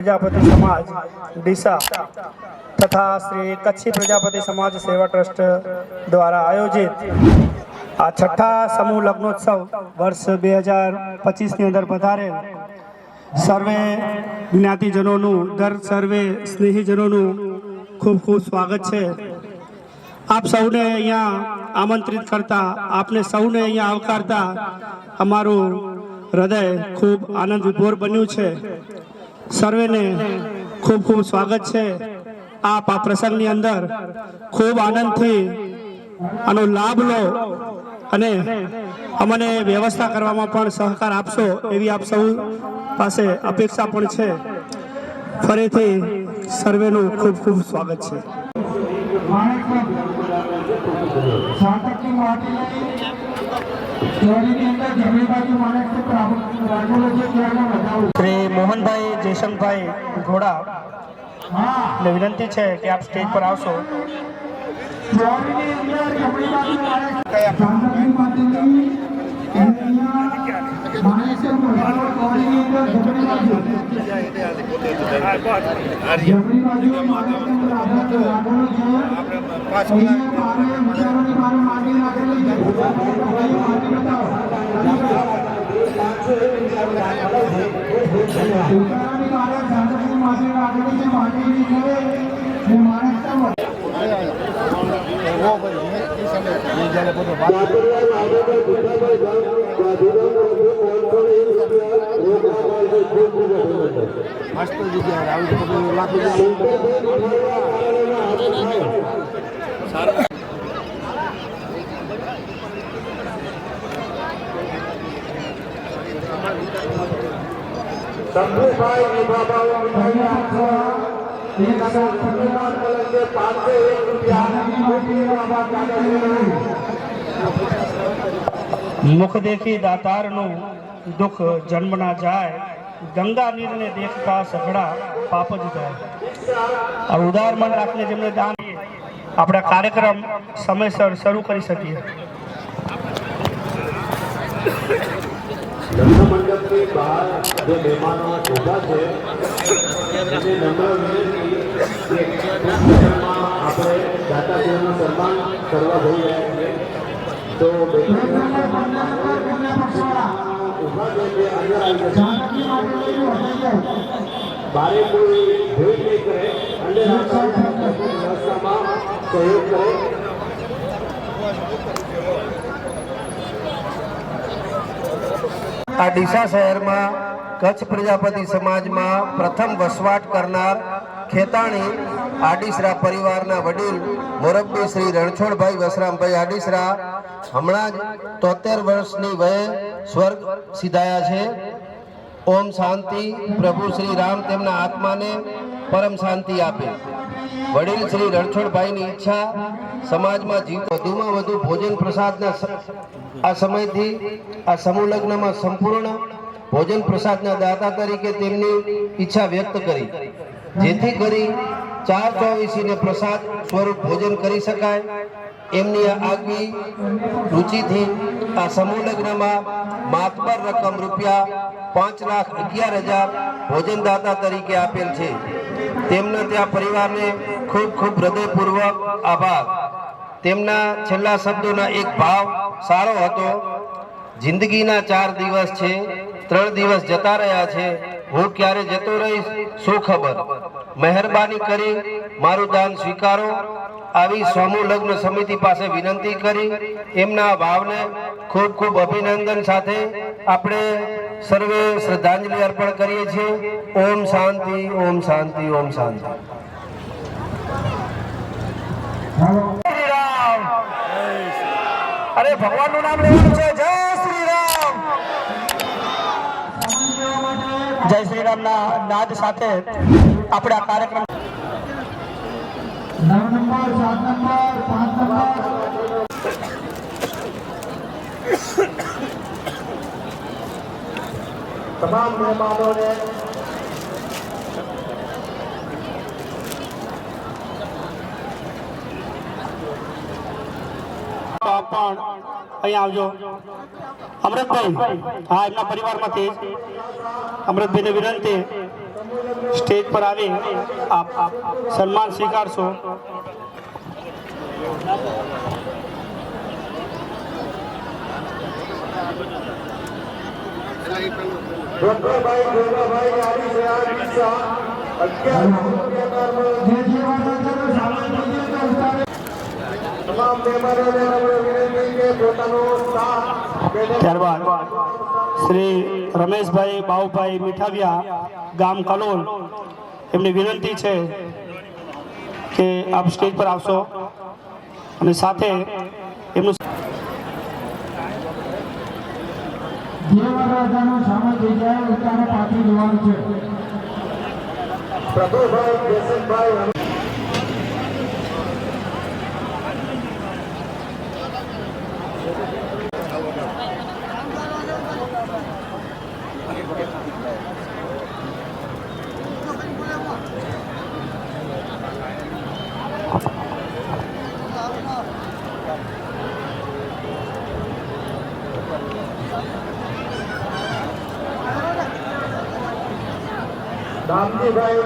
પ્રજાપતિ સમાજ, ડીસા તથા શ્રી કચ્છી પ્રજાપતિ સમાજ સેવા ટ્રસ્ટ દ્વારા આયોજિત આ છઠ્ઠા સમૂહ લગ્નોત્સવ વર્ષ બે હજાર પચીસની અંદર પધારેલ સર્વે જ્ઞાતિજનોનું, દર સર્વે સ્નેહીજનોનું ખૂબ ખૂબ સ્વાગત છે. આપ સૌને અહીંયા આમંત્રિત કરતા, આપને સૌને અહીંયા આવકારતા અમારું હૃદય ખૂબ આનંદ વિભોર બન્યું છે. સર્વેને ખૂબ ખૂબ સ્વાગત છે. આપ આ પ્રસંગની અંદર ખૂબ આનંદથી આનો લાભ લો અને અમને વ્યવસ્થા કરવામાં પણ સહકાર આપશો એવી આપ સૌ પાસે અપેક્ષા પણ છે. ફરીથી સર્વેનું ખૂબ ખૂબ સ્વાગત છે. શ્રી મોહનભાઈ જયશંકભાઈ ઘોડા ને વિનંતી છે કે આપ સ્ટેજ પર આવશો. જમણી બાજુ માણસ સાતકની માટી લઈ માણસે બાજુ જમણી બાજુ માણસે રાખેલો છે માટી રાખેલી છે માટી બતાવો ઉતારાની મારે સાતકની માટી રાખેલી છે માટીની છે ને માણસ તો શંભુભાઈ વિભાભાઈ મીઠાભાઈ એક હજાર સન્માન કલંકે પાંચસો એક રૂપિયા મુખ દેખી દાતારનું દુઃખ જન્મ ના જાય, ગંગા નીરને દેખતા સઘળા પાપ જ જાય. આ ઉદાર મન રાખીને જેમને દાન આપણા કાર્યક્રમ સમયસર શરૂ કરી શકીએ. મંડપની બહાર જે મહેમાનો ઊભા છે એને નમ્ર વિનંતી આપણે દાતાશ્રીનું સન્માન કરવા જઈ રહ્યા છીએ. તો ઊભા છે તે અંદર આવી જશે બારે કોઈ ભેદ નહીં કરે. અંદર વ્યવસ્થામાં સહયોગ કરે. આ ડીસા શહેરમાં કચ્છ પ્રજાપતિ સમાજમાં પ્રથમ વસવાટ કરનાર ખેતાણી આડીસરા પરિવારના વડીલ મોરબ્બી શ્રી રણછોડભાઈ વસરામભાઈ આડીસરા હમણાં જ તોતેર વર્ષની વયે સ્વર્ગ સિધાયા છે. ઓમ શાંતિ પ્રભુ શ્રી રામ તેમના આત્માને પરમ શાંતિ આપે. વડીલ શ્રી રણછોડભાઈની ઈચ્છા સમાજમાં જીવ, વધુમાં વધુ ભોજન પ્રસાદના આ સમયથી આ સમૂહ લગ્નમાં સંપૂર્ણ ભોજન પ્રસાદના દાતા તરીકે તેમની ઈચ્છા વ્યક્ત કરી. જેથી કરી ચાર ચોવીસીને પ્રસાદ સ્વરૂપ ભોજન કરી શકાય. એમની આગવી રુચિથી આ સમૂહ લગ્નમાં માતબર રકમ રૂપિયા પાંચ લાખ અગિયાર હજાર ભોજનદાતા તરીકે આપેલ છે. તેમના ત્યાં પરિવારને ખૂબ ખૂબ હૃદયપૂર્વક આભાર. તેમના છેલ્લા શબ્દોના એક ભાવ સારો હતો, જિંદગીના ચાર દિવસ છે, ત્રણ દિવસ જતા રહ્યા છે, હું ક્યારે જતો રહીશ, શું ખબર? મહેરબાની કરી મારું દાન સ્વીકારો. આવી સમૂહ લગ્ન સમિતિ પાસે વિનંતી કરી. એમના ભાવને ખૂબ ખૂબ અભિનંદન સાથે આપણે સર્વે શ્રદ્ધાંજલિ અર્પણ કરીએ છીએ. ઓમ શાંતિ ઓમ શાંતિ ઓમ શાંતિ. અરે રામ અરે, ભગવાનનું નામ લેવાનું છે. જય શ્રી રામ જય શ્રી રામ ના નાદ સાથે આપણે આ કાર્યક્રમ નંબર. તમામ મહેમાનોને પણ અહીંયા આવજો. અમૃતભાઈ હા એમના પરિવારમાંથી અમૃતભાઈને વિનંતી. સ્ટેજ પર આવી આપ સન્માન સ્વીકારશો. છે ત્યારબાદ શ્રી રમેશભાઈ બાઉભાઈ મીઠાવિયા ગામ કલોલ એમની વિનંતી છે કે આપ સ્ટેજ પર આવશો અને સાથે એમનું જે સામે થઈ જાય ઉતારે પાછી જવાનું છે. પ્રભુભાઈ કેશવભાઈ દામજીભાઈ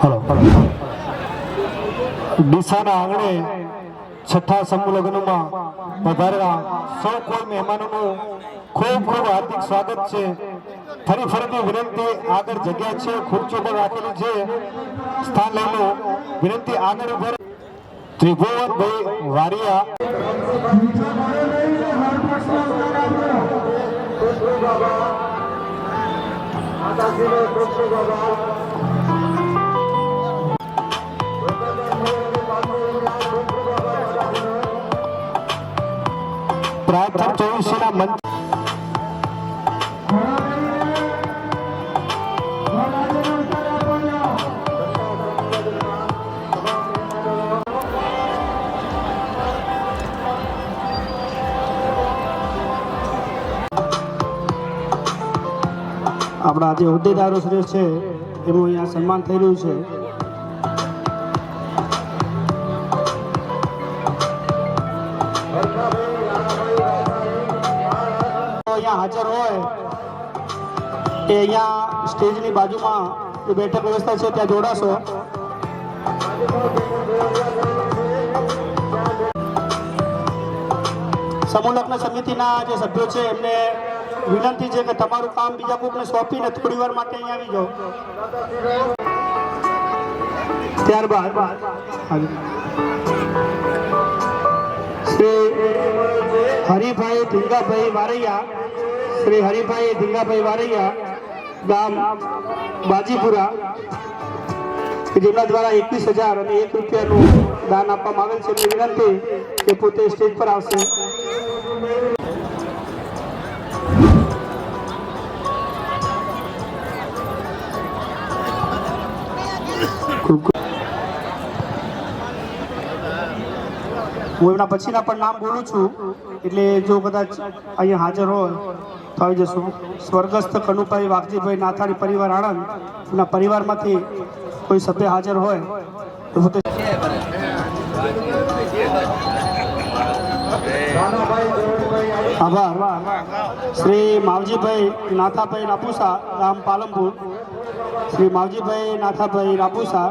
હલો હલો ડીસાના આંગણે છઠ્ઠા સમૂહ પધારેલા સૌ કોઈ મહેમાનોનું ખૂબ ખૂબ હાર્દિક સ્વાગત છે. ફરી ફરીથી વિનંતી, આગળ જગ્યા છે, ખુરચો પર રાખેલી છે. સ્થાન વિનંતી આગળ રહો. ત્રિભુવનભાઈ વારિયા મીઠા મળે નહીં આપણા જે હોદ્દેદારો શ્રી છે એનું અહીંયા સન્માન થઈ રહ્યું છે. અહીંયા હાજર હોય એ અહીંયા સ્ટેજની બાજુમાં જે બેઠક વ્યવસ્થા છે, ત્યાં જોડાશો. સમૂહ લગ્ન સમિતિના જે સભ્યો છે, એમને વિનંતી છે કે તમારું કામ બીજા કોઈને સોંપીને થોડી વાર માટે અહીંયા આવી જાઓ. ત્યારબાદ શ્રી હરિભાઈ ધીંગાભાઈ વારૈયા, શ્રી હરિભાઈ ધીંગાભાઈ વારૈયા, ગામ બાજીપુરા જેમના દ્વારા એકવીસ હજાર અને એક રૂપિયાનું દાન આપવામાં આવેલ છે. એમની વિનંતી કે પોતે સ્ટેજ પર આવશે. હું એમના પછીના પણ નામ બોલું છું. એટલે જો કદાચ અહીંયા હાજર હોય, તો આવી જશું. સ્વર્ગસ્થ કનુભાઈ વાઘજીભાઈ નાથાની પરિવાર આણંદ. એમના પરિવારમાંથી કોઈ સભ્ય હાજર હોય, તો પોતે આભાર. શ્રી માવજીભાઈ નાથાભાઈ નાપુસા, ગામ પાલનપુર. શ્રી માવજીભાઈ નાથાભાઈ રાપુસા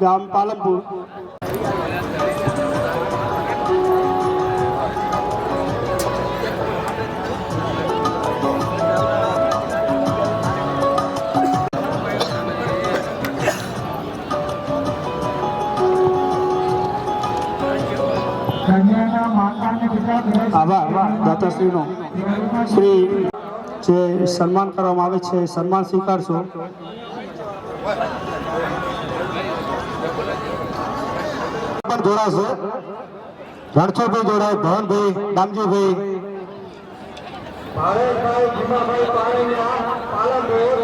ગામ પાલનપુર. આભાર દાતાશ્રીનો. શ્રી જે સન્માન કરવામાં આવે છે સન્માન સ્વીકારશો. પણ જોડાશો રણછોડભાઈ જોડાય ભવનભાઈ દામજીભાઈ. ભાવેશભાઈ ભીમાભાઈ પાલનપુર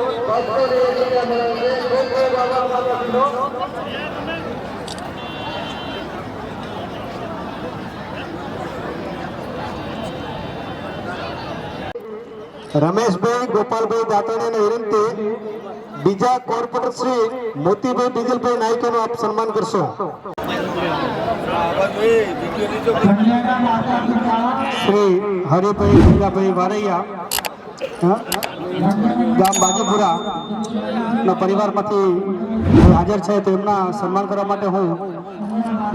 બાબા માતાજીનો રમેશભાઈ ગોપાલભાઈ દાતાણીને વિનંતી. બીજા કોર્પોરેટર શ્રી મોતીભાઈ બીજલભાઈ નાયકોનું આપ સન્માન કરશો શ્રી હરિભાઈ ભીલાભાઈ વારૈયા? ગામ બાજીપુરા, ના પરિવારમાંથી હાજર છે તેમના સન્માન કરવા માટે હું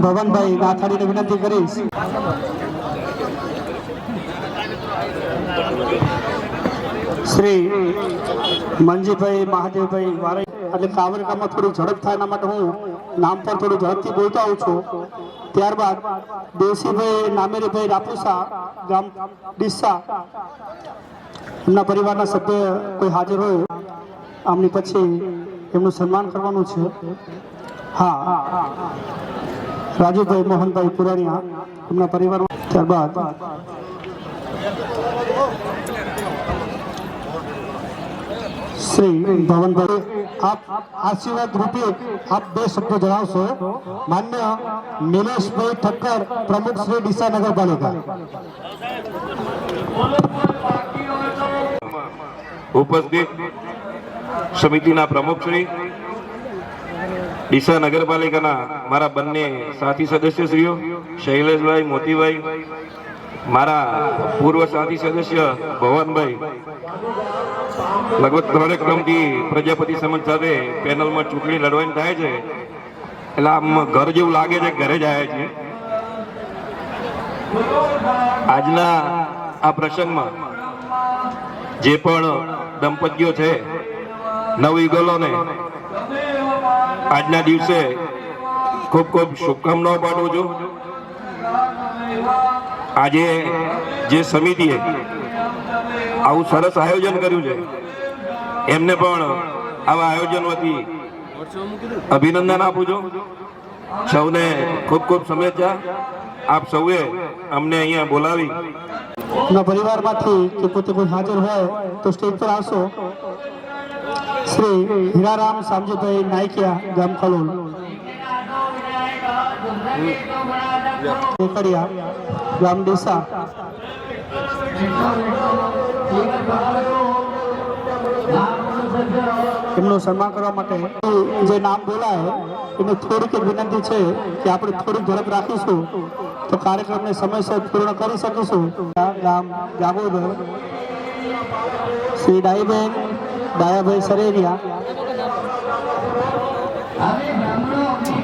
ભવનભાઈ નાથાડીને વિનંતી કરીશ શ્રી મંજીભાઈ મહાદેવભાઈ વારે એટલે કાવરકામાં થોડું ઝડપ થાય એના માટે હું નામ પર થોડું ઝડપથી બોલતો આવું છું. ત્યારબાદ દેવસીભાઈ નામેરીભાઈ રાપુસા ગામ ડીસા એમના પરિવારના સભ્ય કોઈ હાજર હોય, આમની પછી એમનું સન્માન કરવાનું છે. હા. રાજુભાઈ મોહનભાઈ પુરાણીયા એમના પરિવાર ત્યારબાદ શ્રી ભવનભાઈ આપ આશીર્વાદ રૂપે આપ બે શબ્દો જણાવશો. માન્ય નિલેશભાઈ ઠક્કર, પ્રમુખ શ્રી ડીસા નગરપાલિકા. ઉપસ્થિત સમિતિના પ્રમુખ શ્રી ડીસા નગરપાલિકાના મારા બંને સાથી સદસ્યશ્રીઓ, શૈલેષભાઈ મોતીભાઈ, મારા પૂર્વ સાથી સદસ્ય ભવનભાઈ લગભગ ત્રણેક ક્રમથી પ્રજાપતિ સમાજ સાથે પેનલમાં ચૂંટણી લડવાની થાય છે. એટલે આમ ઘર જેવું લાગે છે, ઘરે જ આવ્યા છે. આજના આ પ્રસંગમાં જે પણ દંપતીઓ છે, નવ ઈગલોને આજના દિવસે ખૂબ ખૂબ શુભકામનાઓ પાઠવું છું. આજે જે સમિતિએ આવું સરસ આયોજન કર્યું છે એમને પણ આવા આયોજન વતી અભિનંદન આપું છું. સૌને ખૂબ ખૂબ શુભેચ્છા. આપ સૌએ અમને અહીંયા બોલાવી. પરિવારમાંથી કે પોતે કોઈ હાજર હોય તો સ્ટેજ પર આવશો. શ્રી હીરારામ સામજીભાઈ નાયકિયા ગામ ખલોલ. ગામ ડીસા. એમનું સન્માન કરવા માટે. જે નામ બોલાય એમને થોડીક વિનંતી છે કે આપણે થોડીક ઝડપ રાખીશું તો કાર્યક્રમને સમયસર પૂર્ણ કરી શકીશું. ગામ જાગોદર શ્રી ડાઈબેન ડાયાભાઈ સરેરિયા.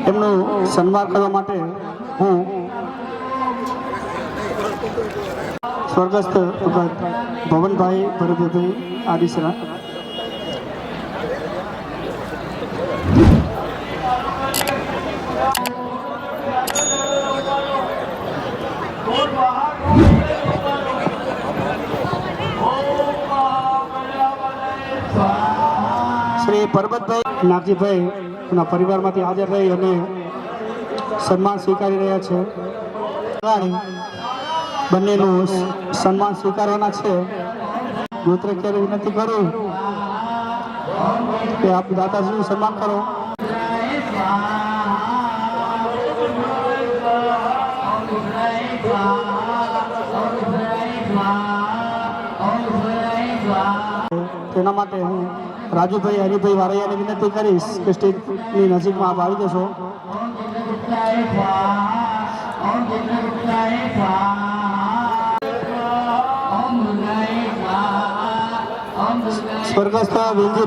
એમનું સન્માન કરવા માટે હું સ્વર્ગસ્થ ભવનભાઈ ભરતભાઈ આદિસરા શ્રી પરબતભાઈ નાગજીભાઈ એના પરિવારમાંથી હાજર રહી અને સન્માન સ્વીકારી રહ્યા છે. બંનેનું સન્માન સ્વીકારવાના છે. ગોત્ર ક્યારે વિનંતી કરું કે આપ દાદાજીનું સન્માન કરો. તેના માટે હું રાજુભાઈ હરિભાઈ વારૈયાને વિનંતી કરીશ કે સ્ટેજની નજીકમાં આપ આવી જશો. સ્વર્ગસ્થ વિંજી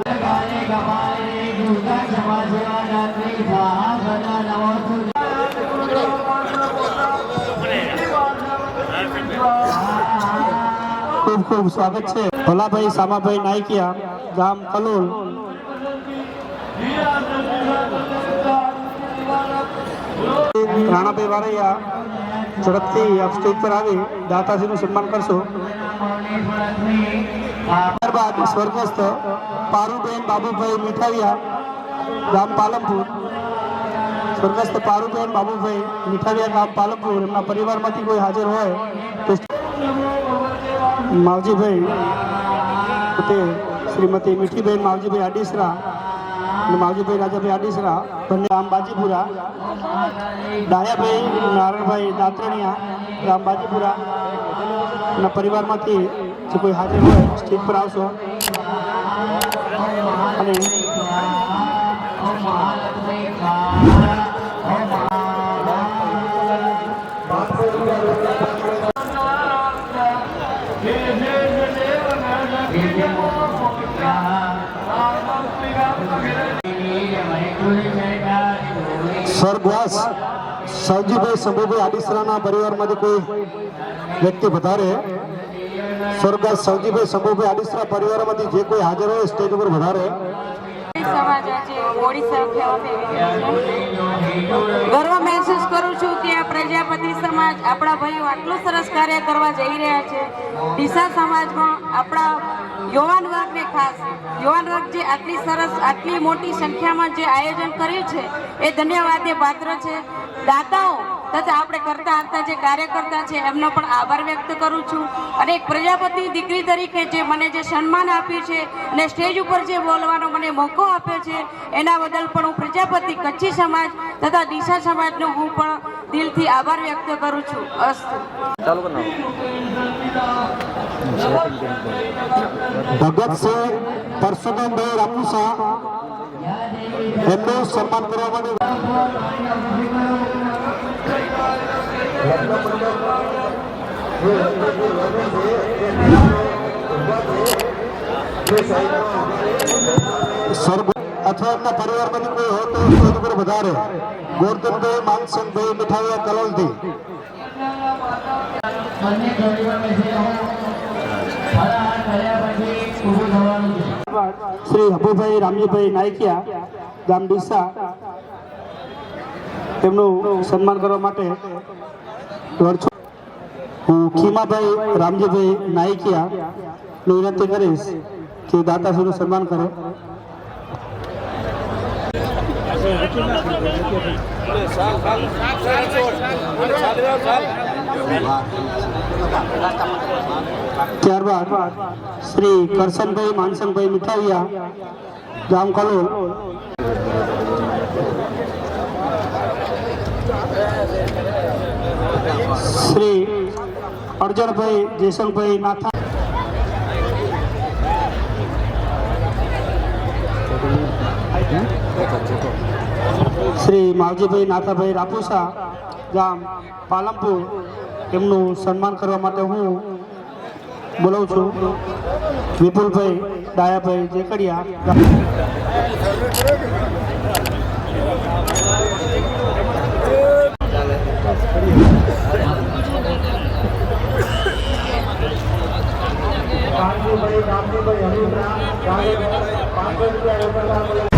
ખૂબ ખૂબ સ્વાગત છે. ભલાભાઈ, સામાભાઈ નાયકિયા, ગામ કલોલ. રાણાભાઈ વારૈયા ઝડપથી આપ સ્ટેજ પર આવી. દાતાજીનું સન્માન કરશો. ત્યારબાદ સ્વર્ગસ્થ પારુબેન બાબુભાઈ મીઠાવિયા, ગામ પાલમપુર સ્વર્ગસ્થ પારુબેન બાબુભાઈ મીઠાવિયા, ગામ પાલમપુર એમના પરિવારમાંથી કોઈ હાજર હોય તો માવજીભાઈ પોતે શ્રીમતી મીઠીબેન માવજીભાઈ આડીસરા અને માવજીભાઈ રાજાભાઈ આડીસરા બંને બાજીપુરા ડાયાભાઈ નારણભાઈ દાત્રણિયા રામ બાજીપુરા ના પરિવારમાંથી જે કોઈ હાજર હોય સ્ટેજ પર આવશો અને સરબ્યાસ સવજીભાઈ શંભુભાઈ આડિસરાના પરિવારમાંથી કોઈ વ્યક્તિ વધારે સ્વર્ગસ્થ સવજીભાઈ શંભુભાઈ આડિસરા પરિવારમાંથી જે કોઈ હાજર હોય, સ્ટેજ ઉપર વધારે. સમાજ આજે થવા ગર્વ મહેસૂસ કરું છું કે આ પ્રજાપતિ સમાજ આપણા ભાઈઓ આટલું સરસ કાર્ય કરવા જઈ રહ્યા છે. ડીસા સમાજમાં આપણા યુવાન વર્ગને ખાસ, યુવાન વર્ગ જે આટલી સરસ, આટલી મોટી સંખ્યામાં જે આયોજન કર્યું છે, એ ધન્યવાદે પાત્ર છે. દાતાઓ તથા આપણે કરતા આવતા જે કાર્યકર્તા છે એમનો પણ આભાર વ્યક્ત કરું છું. અને એક પ્રજાપતિ દીકરી તરીકે જે મને જે સન્માન આપ્યું છે અને સ્ટેજ ઉપર જે બોલવાનો મને મોકો આપ્યો છે એના બદલ પણ હું પ્રજાપતિ કચ્છી સમાજ તથા ડીસા સમાજનો હું પણ દિલથી આભાર વ્યક્ત કરું છું. અસ્તુ. ભગતસિંહ પરસોત્તમભાઈ રાપુસા એમનું સન્માન કરવા માટે અથવા એમના પરિવારમાંથી કોઈ હોય તો સ્ટેજ ઉપર વધારે. ગોરધનભાઈ મીઠાઈયા કલોલથી છે. શ્રી હબુભાઈ રામજીભાઈ નાયકિયા ગામ ડીસા. તેમનું સન્માન કરવા માટે વરછો હું ખીમાભાઈ, રામજીભાઈ નાયકિયા નું વિનંતી કરીશ કે દાતાશ્રીનું સન્માન કરે. ત્યારબાદ શ્રી કરશનભાઈ માનસનભાઈ મીઠાવિયા ગામ કલોલ શ્રી અર્જણભાઈ જેસલભાઈ નાથા. શ્રી માવજીભાઈ નાથાભાઈ રાપુસા ગામ પાલમપુર એમનું સન્માન કરવા માટે હું બોલાવું છું. વિપુલભાઈ, ડાયાભાઈ જેકડિયા பாண்டியன்